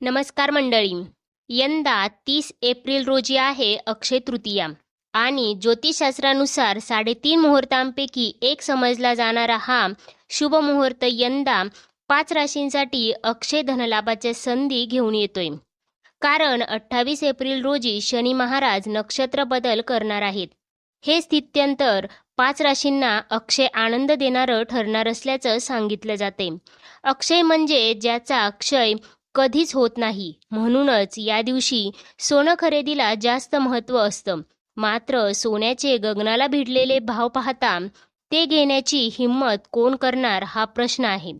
नमस्कार मंडळी. यंदा तीस एप्रिल रोजी आहे अक्षय तृतीया आणि ज्योतिषशास्त्रानुसार साडेतीन मुहूर्तांपैकी एक समजला जाणारा हा शुभ मुहूर्त यंदा पाच राशींसाठी अक्षय धनलाभाच्या संधी घेऊन येतोय. कारण अठ्ठावीस एप्रिल रोजी शनी महाराज नक्षत्र बदल करणार आहेत. हे स्थित्यंतर पाच राशींना अक्षय आनंद देणारं ठरणार असल्याचं सांगितलं जाते. अक्षय म्हणजे ज्याचा अक्षय कधीच होत नाही. म्हणूनच या दिवशी सोनं खरेदीला जास्त महत्त्व असतं. मात्र सोन्याचे गगनाला भिडलेले भाव पाहता ते घेण्याची हिंमत कोण करणार हा प्रश्न आहे.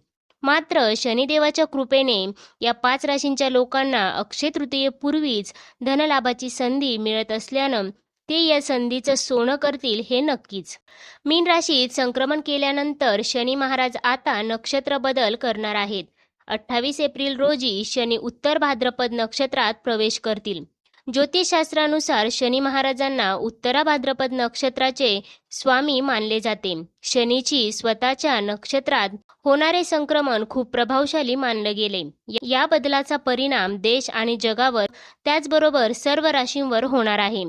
मात्र शनिदेवाच्या कृपेने या पाच राशींच्या लोकांना अक्षय तृतीयेपूर्वीच धनलाभाची संधी मिळत असल्यानं ते या संधीचं सोनं करतील हे नक्कीच. मीन राशीत संक्रमण केल्यानंतर शनी महाराज आता नक्षत्र बदल करणार आहेत. अठ्ठावीस एप्रिल रोजी शनी उत्तर भाद्रपद नक्षत्रात प्रवेश करतील. ज्योतिषशास्त्रानुसार शनी महाराजांना उत्तरा भाद्रपद नक्षत्राचे स्वामी मानले जाते. शनीची स्वतःच्या नक्षत्रात होणारे संक्रमण खूप प्रभावशाली मानले गेले. या बदलाचा परिणाम देश आणि जगावर त्याचबरोबर सर्व राशींवर होणार आहे.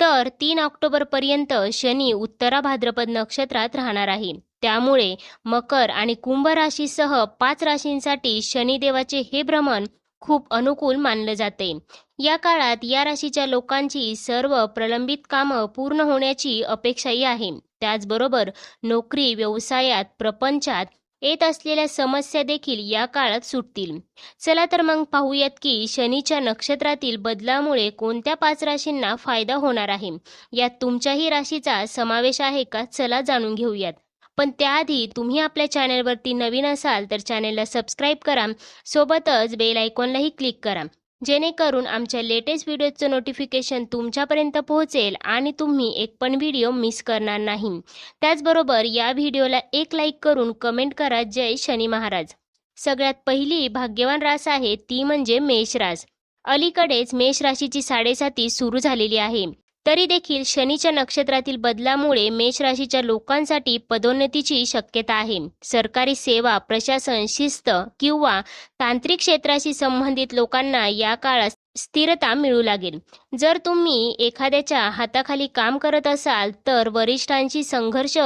तर तीन ऑक्टोबर पर्यंत शनी उत्तरा भाद्रपद नक्षत्रात राहणार आहे. त्यामुळे मकर आणि कुंभ राशीसह पाच राशींसाठी शनिदेवाचे हे भ्रमण खूप अनुकूल मानलं जाते. या काळात या राशीच्या लोकांची सर्व प्रलंबित कामं पूर्ण होण्याची अपेक्षाही आहे. त्याचबरोबर नोकरी व्यवसायात प्रपंचात येत असलेल्या समस्या देखील या काळात सुटतील. चला तर मग पाहूयात की शनीच्या नक्षत्रातील बदलामुळे कोणत्या पाच राशींना फायदा होणार आहे? यात तुमच्याही राशीचा समावेश आहे का? चला जाणून घेऊयात. पण त्याआधी तुम्ही आपल्या चॅनलवरती नवीन असाल तर चॅनलला सबस्क्राईब करा. सोबतच बेल आयकॉनलाही क्लिक करा. जेणेकरून आमच्या लेटेस्ट व्हिडिओचं नोटिफिकेशन तुमच्यापर्यंत पोहोचेल आणि तुम्ही एक पण व्हिडिओ मिस करणार नाही. त्याचबरोबर या व्हिडिओला एक लाईक करून कमेंट करा जय शनी महाराज. सगळ्यात पहिली भाग्यवान रास आहे ती म्हणजे मेष रास. अलीकडेच मेष राशीची साडेसाती सुरू झालेली आहे. तरी देखील शनीच्या नक्षत्रातील बदलामुळे मेष राशीच्या लोकांसाठी पदोन्नतीची शक्यता आहे. सरकारी सेवा प्रशासन शिस्त किंवा तांत्रिक क्षेत्राशी संबंधित लोकांना या काळात स्थिरता मिळू लागेल. जर तुम्ही एखाद्याच्या हाताखाली काम करत असाल तर वरिष्ठांशी संघर्ष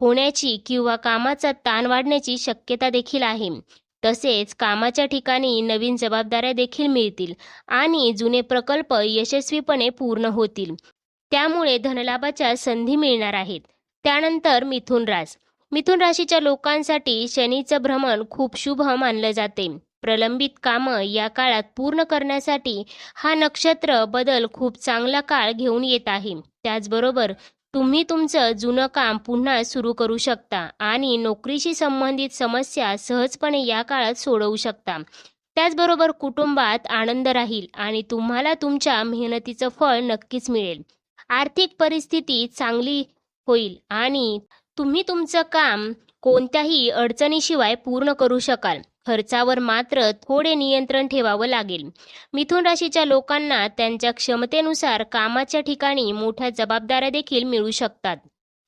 होण्याची किंवा कामाचा ताण वाढण्याची शक्यता देखील आहे. तसेच कामाच्या ठिकाणी नवीन जबाबदाऱ्या देखील मिळतील आणि जुने प्रकल्प यशस्वीपणे पूर्ण होतील. त्यामुळे धनलाभाच्या संधी मिळणार आहेत. त्यानंतर मिथुन रास मिथुन राशीच्या लोकांसाठी शनीचं भ्रमण खूप शुभ मानलं जाते. प्रलंबित कामं या काळात पूर्ण करण्यासाठी हा नक्षत्र बदल खूप चांगला काळ घेऊन येत आहे. त्याचबरोबर तुम्ही तुमचं जुनं काम पुन्हा सुरू करू शकता आणि नोकरीशी संबंधित समस्या सहजपणे या काळात सोडवू शकता. त्याचबरोबर कुटुंबात आनंद राहील आणि तुम्हाला तुमच्या मेहनतीचं फळ नक्कीच मिळेल. आर्थिक परिस्थिती चांगली होईल आणि तुम्ही तुमचं काम कोणत्याही अडचणीशिवाय पूर्ण करू शकाल. खर्चावर मात्र थोडे नियंत्रण ठेवावं लागेल. मिथुन राशीच्या लोकांना त्यांच्या क्षमतेनुसार कामाच्या ठिकाणी मोठ्या जबाबदाऱ्या देखील मिळू शकतात.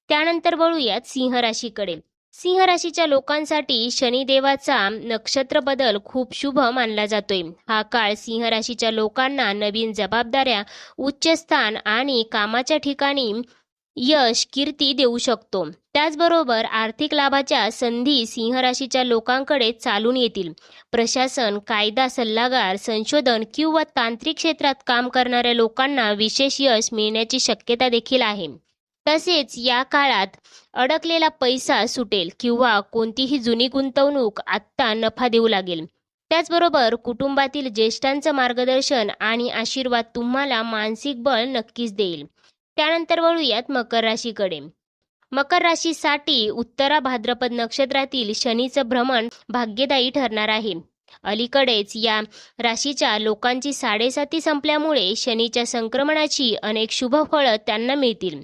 त्यानंतर वळूयात सिंह राशीकडे. सिंह राशीच्या लोकांसाठी शनिदेवाचा नक्षत्र बदल खूप शुभ मानला जातोय. हा काळ सिंह राशीच्या लोकांना नवीन जबाबदाऱ्या उच्च स्थान आणि कामाच्या ठिकाणी यश कीर्ती देऊ शकतो. त्याचबरोबर आर्थिक लाभाच्या संधी सिंह राशीच्या लोकांकडे चालून येतील. प्रशासन कायदा सल्लागार संशोधन किंवा तांत्रिक क्षेत्रात काम करणाऱ्या लोकांना विशेष यश मिळण्याची शक्यता देखील आहे. तसेच या काळात अडकलेला पैसा सुटेल किंवा कोणतीही जुनी गुंतवणूक आत्ता नफा देऊ लागेल. त्याचबरोबर कुटुंबातील ज्येष्ठांचं मार्गदर्शन आणि आशीर्वाद तुम्हाला मानसिक बळ नक्कीच देईल. त्यानंतर वळूयात मकर राशीकडे. मकर राशीसाठी उत्तरा भाद्रपद नक्षत्रातील शनीचं भ्रमण भाग्यदायी ठरणार आहे. अलीकडेच या राशीच्या लोकांची साडेसाती संपल्यामुळे शनीच्या संक्रमणाची अनेक शुभ फळं त्यांना मिळतील.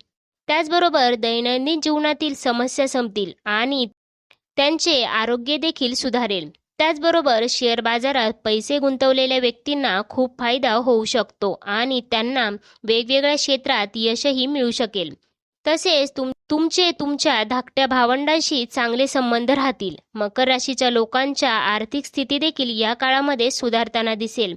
त्याचबरोबर दैनंदिन जीवनातील समस्या संपतील आणि त्यांचे आरोग्य देखील सुधारेल. त्याचबरोबर शेअर बाजारात पैसे गुंतवलेल्या व्यक्तींना खूप फायदा होऊ शकतो आणि त्यांना वेगवेगळ्या क्षेत्रात यशही मिळू शकेल. तसेच तुम तुमचे तुमच्या धाकट्या भावंडांशी चांगले संबंध राहतील. मकर राशीच्या लोकांच्या आर्थिक स्थिती देखील या काळामध्ये सुधारताना दिसेल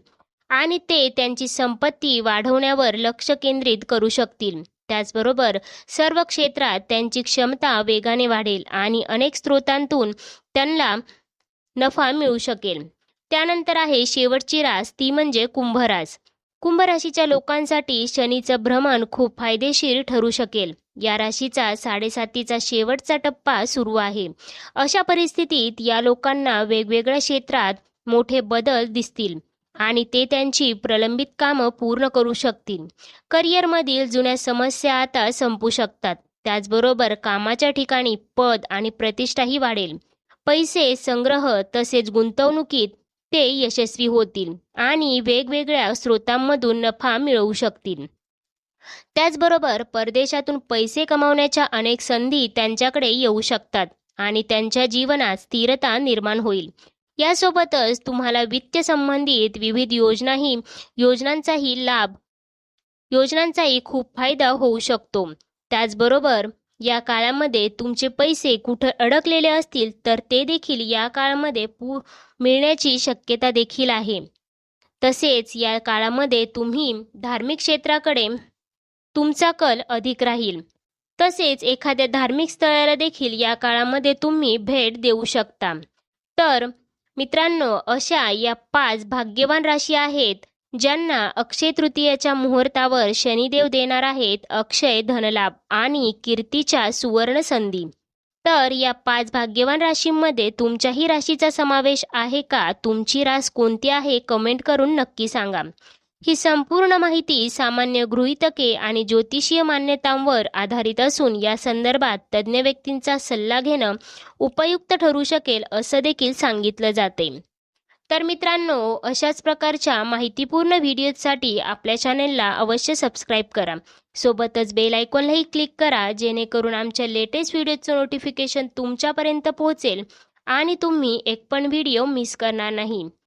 आणि ते त्यांची संपत्ती वाढवण्यावर लक्ष केंद्रित करू शकतील. त्याचबरोबर सर्व क्षेत्रात त्यांची क्षमता वेगाने वाढेल आणि अनेक स्रोतांतून त्यांना नफा मिळू शकेल. त्यानंतर आहे शेवटची रास ती म्हणजे कुंभरास. कुंभ राशीच्या लोकांसाठी शनीचं भ्रमण खूप फायदेशीर ठरू शकेल. या राशीचा साडेसातीचा शेवटचा टप्पा सुरू आहे. अशा परिस्थितीत या लोकांना वेगवेगळ्या क्षेत्रात मोठे बदल दिसतील. आणि ते त्यांची प्रलंबित कामं पूर्ण करू शकतील. करिअरमधील जुन्या समस्या आता संपू शकतात. त्याचबरोबर कामाच्या ठिकाणी पद आणि प्रतिष्ठाही वाढेल. पैसे संग्रह तसेच गुंतवणुकीत ते यशस्वी होतील आणि वेगवेगळ्या स्रोतांमधून नफा मिळवू शकतील. त्याचबरोबर परदेशातून पैसे कमावण्याच्या अनेक संधी त्यांच्याकडे येऊ शकतात आणि त्यांच्या जीवनात स्थिरता निर्माण होईल. यासोबतच तुम्हाला वित्त संबंधित विविध योजनाही योजनांचाही लाभ योजनांचाही खूप फायदा होऊ शकतो. त्याचबरोबर या काळामध्ये तुमचे पैसे कुठं अडकलेले असतील तर ते देखील या काळामध्ये पू मिळण्याची शक्यता देखील आहे. तसेच या काळामध्ये तुम्ही धार्मिक क्षेत्राकडे तुमचा कल अधिक राहील. तसेच एखाद्या धार्मिक स्थळाला देखील या काळामध्ये तुम्ही भेट देऊ शकता. तर मित्रांनो अशा या पाच भाग्यवान राशी आहेत ज्यांना अक्षय तृतीयाच्या मुहूर्तावर शनिदेव देणार आहेत अक्षय धनलाभ आणि कीर्तीच्या सुवर्ण संधी. तर या पाच भाग्यवान राशींमध्ये तुमच्याही राशीचा समावेश आहे का? तुमची रास कोणती आहे? कमेंट करून नक्की सांगा. ही संपूर्ण माहिती सामान्य गृहीतके आणि ज्योतिषीय मान्यतांवर आधारित असून या संदर्भात तज्ज्ञ व्यक्तींचा सल्ला घेणं उपयुक्त ठरू शकेल असं देखील सांगितलं जाते. तर मित्रांनो अशाच प्रकारच्या माहितीपूर्ण व्हिडिओसाठी आपल्या चॅनेलला अवश्य सबस्क्राईब करा. सोबतच बेल आयकॉनलाही क्लिक करा जेणेकरून आमच्या लेटेस्ट व्हिडिओचं नोटिफिकेशन तुमच्यापर्यंत पोहोचेल आणि तुम्ही एक पण व्हिडिओ मिस करणार नाही.